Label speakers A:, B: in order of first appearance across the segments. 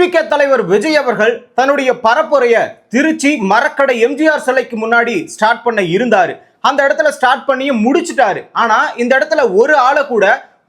A: TVK தலைவர் விஜய் அவர்கள் தன்னுடைய பரப்புரைய திருச்சி மரக்கடை எம்ஜிஆர் சிலைக்கு முன்னாடி ஸ்டார்ட் பண்ண இருந்தாரு. அந்த இடத்துல ஸ்டார்ட் பண்ணியும் முடிச்சிட்டாரு. ஆனா இந்த இடத்துல ஒரு ஆளை கூட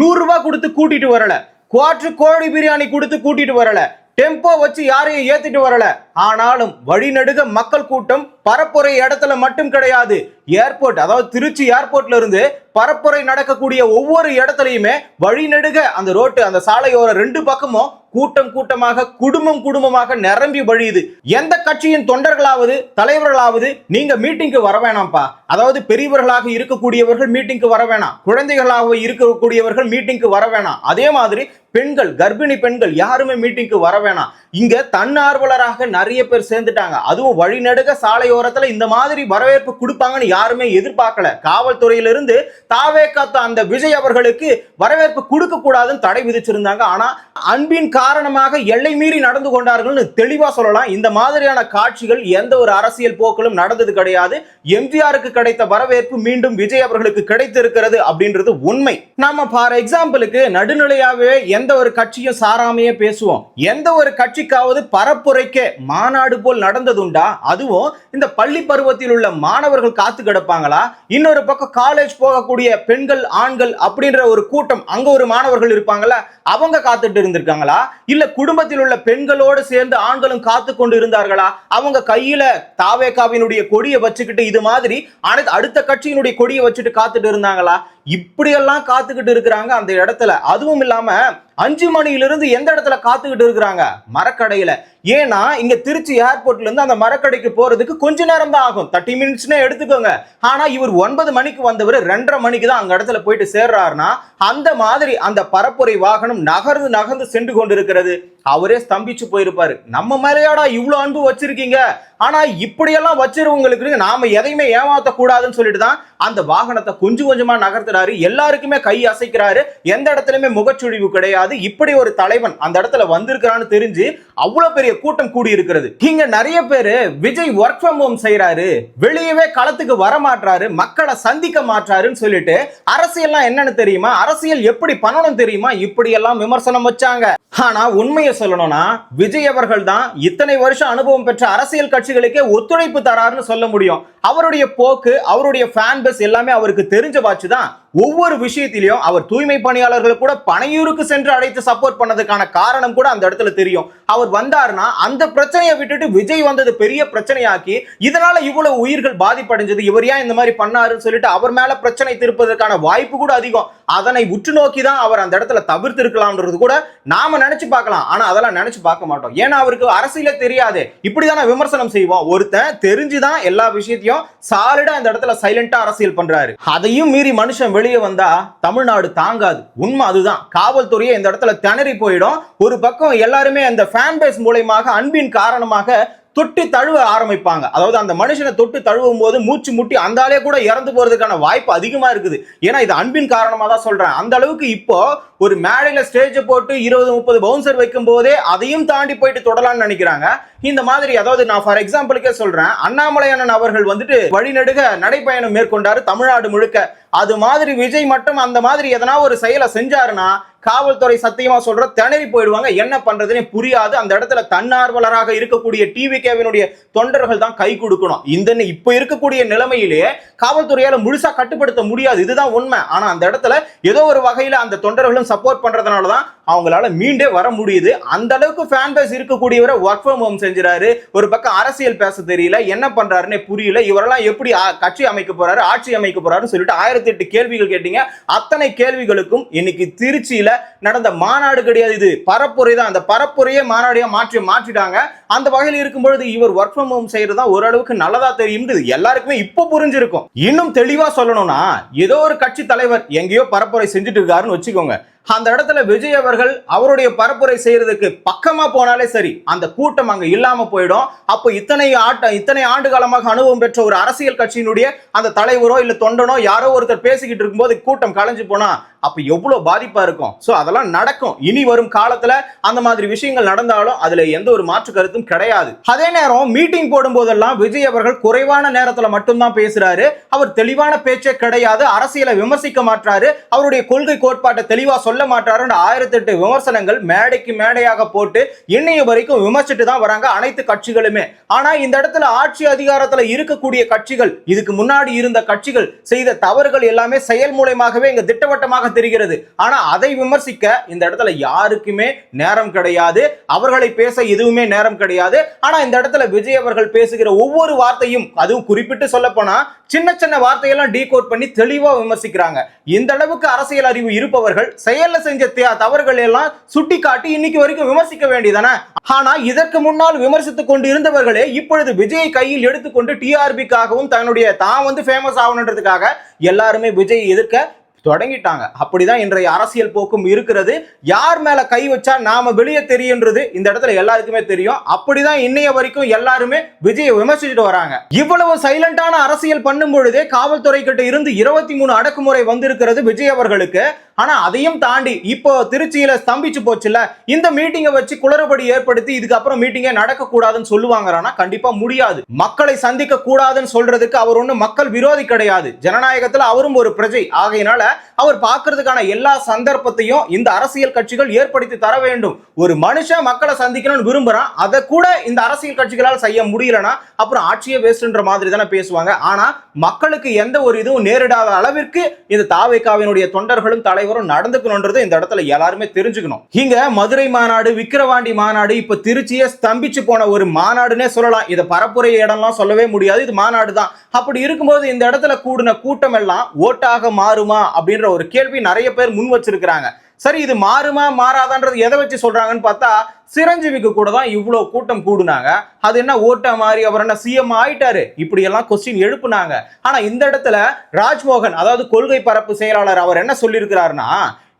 A: நூறு ரூபாய் கொடுத்து கூட்டிட்டு வரல. குவாட்ரு கோழி பிரியாணி கொடுத்து கூட்டிட்டு வரல. டெம்போ வச்சு யாரையும் ஏத்திட்டு வரல. ஆனாலும் வழிநடுக மக்கள் கூட்டம் பரப்புரை இடத்துல மட்டும் கிடையாது. ஏர்போர்ட் அதாவது திருச்சி ஏர்போர்ட்ல இருந்து பரப்புரை நடக்கக்கூடிய ஒவ்வொரு இடத்துலையுமே வழிநெடுக அந்த ரோட்டு அந்த சாலையோர ரெண்டு பக்கமும் கூட்டம் கூட்டமாக குடும்பம் குடும்பமாக நிரம்பி வழியுது. எந்த கட்சியின் தொண்டர்களாவது தலைவர்களாவது நீங்க மீட்டிங்க்கு வர வேணாம்ப்பா. அதாவது பெரியவர்களாக இருக்கக்கூடியவர்கள் மீட்டிங்க்கு வர வேணாம். குழந்தைகளாக இருக்கக்கூடியவர்கள் மீட்டிங்க்கு வர வேணாம். அதே மாதிரி பெண்கள் கர்ப்பிணி பெண்கள் யாருமே மீட்டிங்க்கு வர வேணாம். இங்க தன்னார்வலராக நிறைய பேர் சேர்ந்துட்டாங்க. அதுவும் வழிநடுக சாலையோரத்துல இந்த மாதிரி வரவேற்பு கொடுப்பாங்கன்னு யாருமே எதிர்பார்க்கல. காவல்துறையிலிருந்து தாவே காத்த அந்த விஜய் அவர்களுக்கு வரவேற்பு கொடுக்க கூடாதுன்னு தடை விதிச்சிருந்தாங்க. ஆனா அன்பின் காரணமாக எல்லை மீறி நடந்து கொண்டார்கள்னு தெளிவா சொல்லலாம். இந்த மாதிரியான காட்சிகள் எந்த ஒரு அரசியல் போக்கிலும் நடந்தது கிடையாது. எம்ஜிஆருக்கு கிடைத்த வரவேற்பு மீண்டும் விஜய் அவர்களுக்கு கிடைத்திருக்கிறது அப்படின்றது உண்மை. நாம ஃபார் எக்ஸாம்பிளுக்கு நடுநிலையாவே எந்த ஒரு கட்சியும் சாராமையே பேசுவோம். எந்த ஒரு கட்சிக்காவது பரப்புரைக்க மாநாடு போல் நடந்ததுண்டா? அதுவும் இந்த பள்ளி பருவத்தில் உள்ள மாணவர்கள் காத்து கிடப்பாங்களா? இன்னொரு பக்கம் காலேஜ் போகக்கூடிய பெண்கள் ஆண்கள் அப்படின்ற ஒரு கூட்டம் அங்க ஒரு மாணவர்கள் இருப்பாங்களா? அவங்க காத்துட்டு இருந்திருக்காங்களா? இல்ல குடும்பத்தில் உள்ள பெண்களோடு சேர்ந்து ஆண்களும் காத்து கொண்டு இருந்தார்களா? அவங்க கையில தாவேகாவினுடைய கொடியை வச்சுக்கிட்டு இது மாதிரி அனைத்து அடுத்த கட்சியினுடைய கொடியை வச்சுட்டு காத்துட்டு இருந்தாங்களா? இப்படியெல்லாம் காத்துக்கிட்டு இருக்கிறாங்க அந்த இடத்துல. அதுவும் இல்லாம அஞ்சு மணியிலிருந்து எந்த இடத்துல காத்துக்கிட்டு இருக்கிறாங்க? மரக்கடையில. ஏன்னா இங்க திருச்சி ஏர்போர்ட்ல இருந்து அந்த மரக்கடைக்கு போறதுக்கு கொஞ்ச நேரம் தான் ஆகும். தேர்ட்டி மினிட்ஸ்னே எடுத்துக்கோங்க. ஆனா இவர் ஒன்பது மணிக்கு வந்தவர் ரெண்டரை மணிக்கு தான் அங்க இடத்துல போயிட்டு சேர்றாருன்னா அந்த மாதிரி அந்த பரப்புரை வாகனம் நகர்ந்து நகர்ந்து சென்று கொண்டிருக்கிறது. அவரே ஸ்தம்பிச்சு போயிருப்பாரு. நம்ம மேலையாடா இவ்வளவு அன்பு வச்சிருக்கீங்க? ஆனா இப்படியெல்லாம் வச்சிருவங்களுக்கு நாம எதையுமே ஏமாத்தக்கூடாதுன்னு சொல்லிட்டு தான் அந்த வாகனத்தை கொஞ்சம் கொஞ்சமா நகர்த்துறாரு. எல்லாருக்குமே கை அசைக்கிறாரு. எந்த இடத்துலயுமே முகச்சுழிவு கிடையாது. இப்படி ஒரு தலைவன் அந்த இடத்துல வந்திருக்கிறான்னு தெரிஞ்சு அவ்வளவு பெரிய கூட்டம் கூடி இருக்கிறது இங்க நிறைய பேரு விஜய் ஒர்க் ஃப்ரம் ஹோம் செய்யறாரு வெளியவே களத்துக்கு வர மாட்டாரு மக்களை சந்திக்க மாட்டாருன்னு சொல்லிட்டு அரசியல்லாம் என்னன்னு தெரியுமா? அரசியல் எப்படி பண்ணணும் தெரியுமா? இப்படி எல்லாம் விமர்சனம் வச்சாங்க. ஆனா உண்மையை சொல்லணும்னா விஜய் அவர்கள் தான் இத்தனை வருஷம் அனுபவம் பெற்ற அரசியல் கட்சி கட்சிகளுக்கே ஒத்துழைப்பு தராருன்னு சொல்ல முடியும். அவருடைய போக்கு அவருடைய ஃபேன் பேஸ் எல்லாமே அவருக்கு தெரிஞ்ச பாச்சு தான். ஒவ்வொரு விஷயத்திலையும் அவர் தூய்மை பணியாளர்களை கூட பனையூருக்கு சென்று அழைத்து சப்போர்ட் பண்ணதுக்கான காரணம் கூட அந்த இடத்துல தெரியும். அவர் வந்தாருன்னா அந்த பிரச்சனையை விட்டுட்டு விஜய் வந்தது பெரிய பிரச்சனையாக்கி இதனால இவ்வளவு உயிர்கள் பாதிப்படைஞ்சது இவர் ஏன் இந்த மாதிரி பண்ணாருன்னு சொல்லிட்டு அவர் மேல பிரச்சனை திருப்பதற்கான வாய்ப்பு கூட அதிகம். அதனை உற்று நோக்கி தான் அவர் அந்த இடத்துல தவிர்த்து இருக்கலாம்ன்றது கூட நாம நினைச்சு பார்க்கலாம். ஆனா அதெல்லாம் நினைச்சு பார்க்க மாட்டோம். ஏன்னா அவருக்கு அரசியல தெரியாது. இப்படிதான விமர்சனம் செய்வோம் ஒருத்தன் தெரிஞ்சுதான் எல்லா விஷயத்தையும் சாலிடா அந்த இடத்துல சைலண்டா அரசியல் பண்றாரு. அதையும் மீறி மனுஷன் வெளியே வந்தா தமிழ்நாடு தாங்காது. உண்மை அதுதான். காவல்துறையே இந்த இடத்துல திணறி போயிடும். ஒரு பக்கம் எல்லாருமே அந்த ஃபேன் பேஸ் மூலயமாக அன்பின் காரணமாக தொட்டு தழுவ ஆரம்பிப்பாங்க. அதாவது அந்த மனுஷனை தொட்டு தழுவும் போது மூச்சு முட்டி அந்தாலே கூட இறந்து போறதுக்கான வாய்ப்பு அதிகமா இருக்குது. ஏன்னா இது அன்பின் காரணமா தான் சொல்றேன். அந்த அளவுக்கு இப்போ ஒரு மேடையில ஸ்டேஜ் போட்டு இருபது முப்பது பவுன்சர் வைக்கும் போதே அதையும் தாண்டி போயிட்டு தொடலாம்னு நினைக்கிறாங்க. இந்த மாதிரி அதாவது நான் ஃபார் எக்ஸாம்பிளுக்கே சொல்றேன். அண்ணாமலை அண்ணன் அவர்கள் வந்துட்டு வழிநடுக நடைப்பயணம் மேற்கொண்டாரு தமிழ்நாடு முழுக்க. அது மாதிரி விஜய் மட்டும் அந்த மாதிரி எதனா ஒரு செயலை செஞ்சாருன்னா காவல்துறை சத்தியமா சொல்ற திணறி போயிடுவாங்க. என்ன பண்றதுன்னு புரியாது. அந்த இடத்துல தன்னார்வலராக இருக்கக்கூடிய டிவி கேவினுடைய தொண்டர்கள் தான் கை கொடுக்கணும். இந்த இப்ப இருக்கக்கூடிய நிலைமையிலேயே காவல்துறையால முழுசா கட்டுப்படுத்த முடியாது. இதுதான் உண்மை. ஆனா அந்த இடத்துல ஏதோ ஒரு வகையில அந்த தொண்டர்களும் சப்போர்ட் பண்றதுனால தான் அவங்களால மீண்டே வர முடியுது. அந்த அளவுக்கு ஃபேன் பேஸ் இருக்கக்கூடியவரை ஒர்க் ஃப்ரம் ஹோம் செஞ்சுறாரு. ஒரு பக்கம் அரசியல் பேச தெரியல என்ன பண்றாருன்னு புரியல. இவரெல்லாம் எப்படி கட்சி அமைக்க போறாரு ஆட்சி அமைக்க போறாருன்னு சொல்லிட்டு ஆயிரத்தி எட்டு கேள்விகள் கேட்டீங்க. அத்தனை கேள்விகளுக்கும் இன்னைக்கு திருச்சியில நடந்த மாநாடு கிடையாது இது. பரப்புரை தான். அந்த பரப்புரையே மாநாடியா மாற்றி மாற்றிட்டாங்க. அந்த வகையில் இருக்கும்பொழுது இவர் ஒர்க் ஃப்ரம் ஹோம் செய்யறது தான் ஓரளவுக்கு நல்லதா தெரியும் எல்லாருக்குமே இப்போ புரிஞ்சிருக்கும். இன்னும் தெளிவா சொல்லணும்னா ஏதோ ஒரு கட்சி தலைவர் எங்கேயோ பரப்புரை செஞ்சுட்டு இருக்காருன்னு வச்சுக்கோங்க. அந்த இடத்துல விஜய் அவர்கள் அவருடைய பரப்புரை செய்யறதுக்கு பக்கமா போனாலே சரி அந்த கூட்டம் அங்க இல்லாம போயிடும். அப்போ இத்தனை ஆட்ட இத்தனை ஆண்டு காலமாக அனுபவம் பெற்ற ஒரு அரசியல் கட்சியினுடைய அந்த தலைவரோ இல்ல தொண்டனோ யாரோ ஒருத்தர் பேசிக்கிட்டு இருக்கும்போது கூட்டம் கலைஞ்சு போனா அப்ப எவ்வளவு பாதிப்பா இருக்கும். சோ அதெல்லாம் நடக்கும். இனி வரும் காலத்துல அந்த மாதிரி விஷயங்கள் நடந்தாலும் அதுல எந்த ஒரு மாற்று கருத்தும் கிடையாது. அதே நேரம் மீட்டிங் போடும் போதெல்லாம் விஜய் அவர்கள் குறைவான நேரத்துல மட்டும்தான் பேசுறாரு. அவர் தெளிவான பேச்சே கிடையாது. அரசியலை விமர்சிக்க மாட்டாரு அவருடைய கொள்கை கோட்பாட்டை தெளிவா சொல்ல மாட்டாரு ஆயிரத்தி நாற்பத்தெட்டு விமர்சனங்கள் மேடைக்கு மேடையாக போட்டு இன்னைய வரைக்கும் விமர்சிட்டு தான் வராங்க அனைத்து கட்சிகளுமே. ஆனா இந்த இடத்துல ஆட்சி அதிகாரத்துல இருக்கக்கூடிய கட்சிகள் இதுக்கு முன்னாடி இருந்த கட்சிகள் செய்த தவறுகள் எல்லாமே செயல் மூலயமாகவே இங்க திட்டவட்டமாக தெரிகிறது. ஆனா அதை விமர்சிக்க இந்த இடத்துல யாருக்குமே நேரம் கிடையாது. அவர்களை பேச எதுவுமே நேரம் கிடையாது. ஆனா இந்த இடத்துல விஜய் அவர்கள் பேசுகிற ஒவ்வொரு வார்த்தையும் அதுவும் குறிப்பிட்டு சொல்ல போனா சின்ன சின்ன வார்த்தையெல்லாம் டீகோட் பண்ணி தெளிவா விமர்சிக்கிறாங்க. இந்த அளவுக்கு அரசியல் அறிவு இருப்பவர்கள் செயல்ல செஞ்ச தவறுகள் எல்லாம் சுட்டி காட்டி இன்னைக்கு வரைக்கும் விமர்சிக்க வேண்டியதானே? ஆனா இதற்கு முன்னால் விமர்சித்துக் கொண்டு இருந்தவர்களே இப்பொழுது விஜய் கையில் எடுத்துக்கொண்டு டிஆர்பிக்காகவும் தன்னுடைய தான் வந்து ஃபேமஸ் ஆகணுன்றதுக்காக எல்லாருமே விஜய் எதிர்க்க தொடங்கிட்டாங்க. அப்படிதான் இன்றைய அரசியல் போக்கும் இருக்கிறது. யார் மேல கை வச்சா நாம வெளியே தெரியுன்றது இந்த இடத்துல எல்லாருக்குமே தெரியும். அப்படிதான் இன்னைய வரைக்கும் எல்லாருமே விஜயை விமர்சிச்சுட்டு வராங்க. இவ்வளவு சைலண்டான அரசியல் பண்ணும் பொழுதே காவல்துறை கிட்ட இருந்து இருபத்தி மூணு அடக்குமுறை வந்திருக்கிறது விஜய் அவர்களுக்கு. ஆனா அதையும் தாண்டி இப்போ திருச்சியில ஸ்தம்பிச்சு போச்சுல இந்த மீட்டிங்கை வச்சு குளறுபடி ஏற்படுத்தி இதுக்கப்புறம் மீட்டிங்கே நடக்க கூடாதுன்னு சொல்லுவாங்கன்னா கண்டிப்பா முடியாது. மக்களை சந்திக்க கூடாதுன்னு சொல்றதுக்கு அவர் ஒண்ணு மக்கள் விரோதி கிடையாது. ஜனநாயகத்துல அவரும் ஒரு பிரஜை. ஆகையினால அவர் பார்க்கறதுக்கான எல்லா சந்தர்ப்பத்தையும் இந்த அரசியல் கட்சிகள் ஏற்படுத்தி தர வேண்டும். ஒரு மனுஷன் மக்களை சந்திக்கணும்னு விரும்புறான் அதை கூட இந்த அரசியல் கட்சிகளால் செய்ய முடியலனா அப்புறம் ஆட்சியே வேஸ்ட்ன்ற மாதிரி தானே பேசுவாங்க. ஆனா மக்களுக்கு எந்த ஒரு இதுவும் நேரிடாத அளவிற்கு இந்த தாவேக்காவினுடைய தொண்டர்களும் தலை தலைவரும் நடந்துக்கணும்ன்றது இந்த இடத்துல எல்லாருமே தெரிஞ்சுக்கணும். இங்க மதுரை மாநாடு விக்கிரவாண்டி மாநாடு இப்ப திருச்சியே ஸ்தம்பிச்சு போன ஒரு மாநாடுனே சொல்லலாம். இதை பரப்புரை இடம்லாம் சொல்லவே முடியாது. இது மாநாடு தான். அப்படி இருக்கும்போது இந்த இடத்துல கூடின கூட்டம் எல்லாம் ஓட்டாக மாறுமா அப்படின்ற ஒரு கேள்வி நிறைய பேர் முன் வச்சிருக்கிறாங்க. சரி இது மாறுமா மாறாதான்றது எதை வச்சு சொல்றாங்கன்னு பார்த்தா சிரஞ்சீவிக்கு கூட தான் இவ்வளோ கூட்டம் கூடுனாங்க. அது என்ன ஓட்டம் மாறி அவர் என்ன சிஎம் ஆயிட்டாரு. இப்படி எல்லாம் கொஸ்டின் எழுப்புனாங்க. ஆனா இந்த இடத்துல ராஜ்மோகன் அதாவது கொள்கை பரப்பு செயலாளர் அவர் என்ன சொல்லியிருக்கிறாருன்னா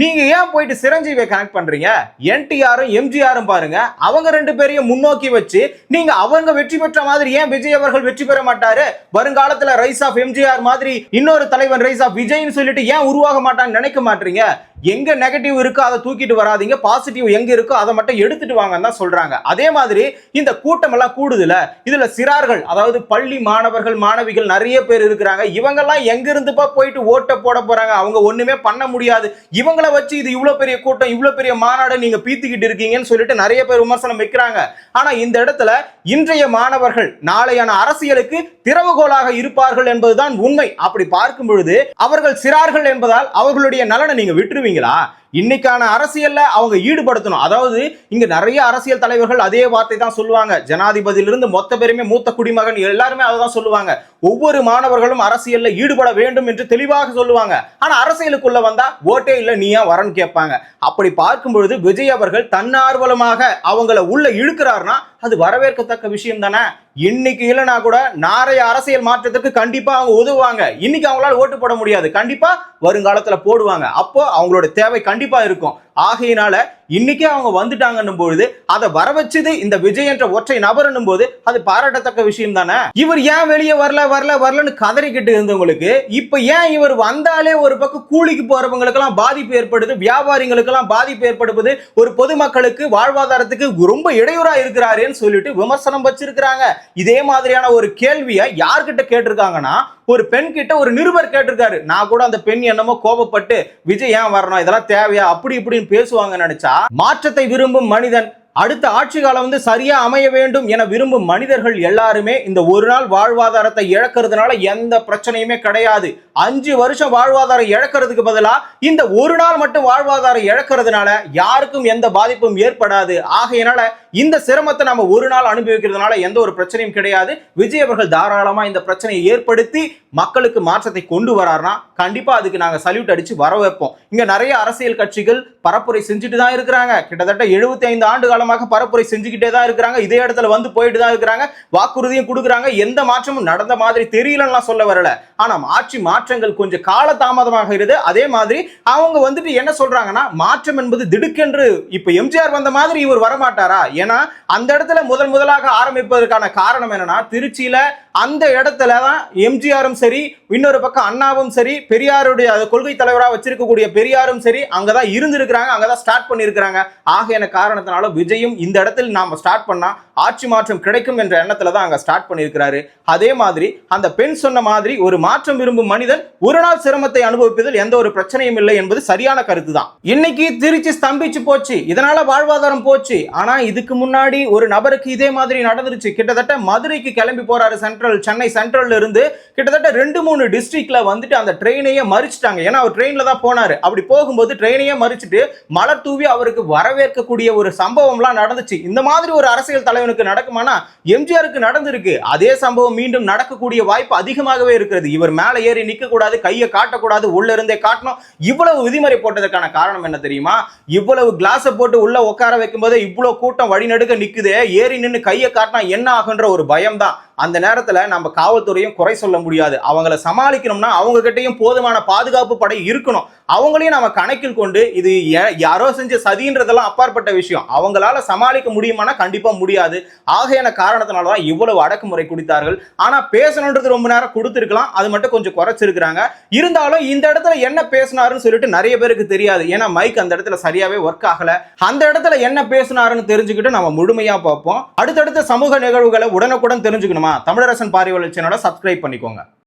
A: நீங்க ஏன் போயிட்டு சிரஞ்சீவியை கனெக்ட் பண்றீங்க? என்டிஆரும் எம்ஜிஆரும் பாருங்க. அவங்க ரெண்டு பேரையும் முன்னோக்கி வச்சு நீங்க அவங்க வெற்றி பெற்ற மாதிரி ஏன் விஜய் அவர்கள் வெற்றி பெற மாட்டாரு? வருங்காலத்துல ரைஸ் ஆஃப் எம்ஜிஆர் மாதிரி இன்னொரு தலைவன் ரைஸ் ஆஃப் விஜய்னு சொல்லிட்டு ஏன் உருவாக மாட்டான்னு நினைக்க மாட்டீங்க? எங்க நெகட்டிவ் இருக்கோ அதை தூக்கிட்டு வராதீங்க பாசிட்டிவ் எங்க இருக்கோ அதை மட்டும் எடுத்துட்டு வாங்கன்னு தான் சொல்றாங்க. அதே மாதிரி இந்த கூட்டம் எல்லாம் கூடுதுல இதுல சிறார்கள் அதாவது பள்ளி மாணவர்கள் மாணவிகள் நிறைய பேர் இருக்கிறாங்க. இவங்கெல்லாம் எங்க இருந்துப்பா போயிட்டு ஓட்ட போட போறாங்க? அவங்க ஒண்ணுமே பண்ண முடியாது. இவங்கள வச்சு இது இவ்வளவு பெரிய கூட்டம் இவ்வளவு பெரிய மாநாடு நீங்க பீத்திக்கிட்டு இருக்கீங்கன்னு சொல்லிட்டு நிறைய பேர் விமர்சனம் வைக்கிறாங்க. ஆனா இந்த இடத்துல இன்றைய மாணவர்கள் நாளையான அரசியலுக்கு திறவுகோலாக இருப்பார்கள் என்பதுதான் உண்மை. அப்படி பார்க்கும் பொழுது அவர்கள் சிறார்கள் என்பதால் அவர்களுடைய நலனை நீங்க விட்டுருவீங்களா இன்னைக்கான அரசியல்ல அவங்க ஈடுபடுத்தணும். அதாவது இங்க நிறைய அரசியல் தலைவர்கள் அதே வார்த்தை தான் சொல்லுவாங்க. ஜனாதிபதியிலிருந்து மொத்த பேருமே மூத்த குடிமகன். எல்லாருமே அதை தான் சொல்லுவாங்க. ஒவ்வொரு மாணவர்களும் அரசியல்ல ஈடுபட வேண்டும் என்று தெளிவாக சொல்லுவாங்க. ஆனா அரசியலுக்குள்ள வந்தா ஓட்டே இல்ல நீ ஏன் வரன்னு கேட்பாங்க. அப்படி பார்க்கும் பொழுது விஜய் அவர்கள் தன்னார்வலமாக அவங்கள உள்ள இழுக்கிறாருன்னா அது வரவேற்கத்தக்க விஷயம் தானே? இன்னைக்கு இல்லைனா கூட நாளைய அரசியல் மாற்றத்துக்கு கண்டிப்பா அவங்க உதவுவாங்க. இன்னைக்கு அவங்களால ஓட்டு போட முடியாது. கண்டிப்பா வருங்காலத்துல போடுவாங்க. அப்போ அவங்களோட தேவை கண்டிப்பா இருக்கும். ஆகையினால இன்னைக்கே அவங்க வந்துட்டாங்கன்னும் பொழுது அதை வர வச்சது இந்த விஜய் என்ற ஒற்றை நபர்னும் போது அது பாராட்டத்தக்க விஷயம் தானே? இவர் ஏன் வெளியே வரல வரல வரலன்னு கதறிக்கிட்டு இருந்தவங்களுக்கு இப்ப ஏன் இவர் வந்தாலே ஒரு பக்கம் கூலிக்கு போறவங்களுக்கெல்லாம் பாதிப்பு ஏற்படுது வியாபாரிகளுக்கெல்லாம் பாதிப்பு ஏற்படுவது ஒரு பொதுமக்களுக்கு வாழ்வாதாரத்துக்கு ரொம்ப இடையூறா இருக்கிறாருன்னு சொல்லிட்டு விமர்சனம் வச்சிருக்கிறாங்க. இதே மாதிரியான ஒரு கேள்வியை யார்கிட்ட கேட்டிருக்காங்கன்னா ஒரு பெண் கிட்ட ஒரு நிருபர் கேட்டிருக்காரு. நான் கூட அந்த பெண் என்னமோ கோபப்பட்டு விஜய் ஏன் வரணும்? இதெல்லாம் தேவையா? அப்படி இப்படின்னு பேசுவாங்க நினைச்சா மாற்றத்தை விரும்பும் மனிதன் அடுத்த ஆட்சி காலம் வந்து சரியா அமைய வேண்டும் என விரும்பும் மனிதர்கள் எல்லாருமே இந்த ஒரு நாள் வாழ்வாதாரத்தை இழக்கிறதுனால எந்த பிரச்சனையுமே கிடையாது. அஞ்சு வருஷம் வாழ்வாதாரம் இழக்கிறதுக்கு பதிலா இந்த ஒரு நாள் மட்டும் வாழ்வாதாரம் இழக்கிறதுனால யாருக்கும் எந்த பாதிப்பும் ஏற்படாது. ஆகையினால இந்த சிரமத்தை நம்ம ஒரு நாள் அனுபவிக்கிறதுனால எந்த ஒரு பிரச்சனையும் கிடையாது. விஜய் அவர்கள் தாராளமா இந்த பிரச்சனையை ஏற்படுத்தி மக்களுக்கு மாற்றத்தை கொண்டு வரார்னா கண்டிப்பா அதுக்கு நாங்க சல்யூட் அடிச்சு வர வைப்போம் இங்க நிறைய அரசியல் கட்சிகள் பரப்புரை செஞ்சுட்டு தான் இருக்கிறாங்க. கிட்டத்தட்ட 75 ஐந்து ஆண்டு காலமாக பரப்புரை செஞ்சுக்கிட்டே தான் இருக்கிறாங்க. இதே இடத்துல வந்து போயிட்டு தான் இருக்கிறாங்க. வாக்குறுதியும் கொடுக்குறாங்க. எந்த மாற்றமும் நடந்த மாதிரி தெரியலன்னா சொல்ல வரல. ஆனால் ஆட்சி மாற்றங்கள் கொஞ்சம் கால தாமதமாகிறது அதே மாதிரி அவங்க வந்துட்டு என்ன சொல்றாங்கன்னா மாற்றம் என்பது திடுக்கென்று இப்போ எம்ஜிஆர் வந்த மாதிரி இவர் வரமாட்டாரா? ஏன்னா அந்த இடத்துல முதல் முதலாக ஆரம்பிப்பதற்கான காரணம் என்னன்னா திருச்சியில அந்த இடத்துல தான் எம்ஜிஆரும் சரி இன்னொரு பக்கம் அண்ணாவும் சரி பெரியாருடைய கொள்கை தலைவராக வச்சிருக்கக்கூடிய பெரியாரும் சரி அங்கதான் இருந்திருக்கிறாங்க அங்கதான் ஸ்டார்ட் பண்ணியிருக்கிறாங்க. ஆகையான என காரணத்தினால விஜயும் இந்த இடத்தில் நாம ஸ்டார்ட் பண்ணா ஆட்சி மாற்றம் கிடைக்கும் என்ற எண்ணத்துல தான் அங்க ஸ்டார்ட் பண்ணியிருக்கிறாரு. அதே மாதிரி அந்த பெண் சொன்ன மாதிரி ஒரு மாற்றம் விரும்பும் மனிதன் ஒரு நாள் சிரமத்தை அனுபவிப்பதில் எந்த ஒரு பிரச்சனையும் இல்லை என்பது சரியான கருத்து தான் இன்னைக்கு திருச்சி ஸ்தம்பிச்சு போச்சு. இதனால வாழ்வாதாரம் போச்சு. ஆனா இதுக்கு முன்னாடி ஒரு நபருக்கு இதே மாதிரி நடந்துருச்சு. கிட்டத்தட்ட மதுரைக்கு கிளம்பி போறாரு சென்ட்ரல் சென்னை சென்ட்ரல்ல இருந்து கிட்டத்தட்ட ரெண்டு மூணு டிஸ்ட்ரிக்ட்ல வந்துட்டு அந்த ட்ரெயினையே மறிச்சிட்டாங்க. ஏன்னா அவர் ட்ரெயின்ல தான் போனாரு. அப்படி போகும்போது ட்ரெயினையே மறிச்சிட்டு மலர் தூவி அவருக்கு வரவேற்கக்கூடிய ஒரு சம்பவம்லாம் நடந்துச்சு. இந்த மாதிரி ஒரு அரசியல் தலைவனுக்கு நடக்குமானா எம்ஜிஆருக்கு நடந்திருக்கு. அதே சம்பவம் மீண்டும் நடக்கக்கூடிய வாய்ப்பு அதிகமாகவே இருக்கிறது. இவர் மேலே ஏறி நிக்க கூடாது கையை காட்டக்கூடாது உள்ள இருந்தே காட்டணும். இவ்வளவு விதிமுறை போட்டதற்கான காரணம் என்ன தெரியுமா? இவ்வளவு கிளாஸை போட்டு உள்ள உட்கார வைக்கும் போது இவ்வளவு கூட்டம் வழிநடுக்க நிக்குதே. ஏறி நின்று கையை காட்டினா என்ன ஆகுன்ற ஒரு பயம் தான் அந்த நேரத்தில் நம்ம காவல்துறையும் குறை சொல்ல முடியாது. அவங்கள சமாளிக்கணும்னா அவங்கக்கிட்டையும் போதுமான பாதுகாப்பு படை இருக்கணும். அவங்களையும் நம்ம கணக்கில் கொண்டு இது யா- யாரோ செஞ்ச சதின்றதெல்லாம் அப்பாற்பட்ட விஷயம். அவங்களால சமாளிக்க முடியுமானா கண்டிப்பாக முடியாது. ஆகையான காரணத்தினால தான் இவ்வளவு அடக்குமுறை குடித்தார்கள். ஆனால் பேசணுன்றது ரொம்ப நேரம் கொடுத்துருக்கலாம். அது மட்டும் கொஞ்சம் குறைச்சிருக்கிறாங்க. இருந்தாலும் இந்த இடத்துல என்ன பேசினாருன்னு சொல்லிட்டு நிறைய பேருக்கு தெரியாது. ஏன்னா மைக் அந்த இடத்துல சரியாகவே ஒர்க் ஆகலை. அந்த இடத்துல என்ன பேசினாருன்னு தெரிஞ்சுக்கிட்டு நம்ம முழுமையாக பார்ப்போம். அடுத்தடுத்த சமூக நிகழ்வுகளை உடனுக்குடன் தெரிஞ்சுக்கணுமா? தமிழரசன் பார்வையாளர் சேனலை சப்ஸ்கிரைப் பண்ணிக்கோங்க.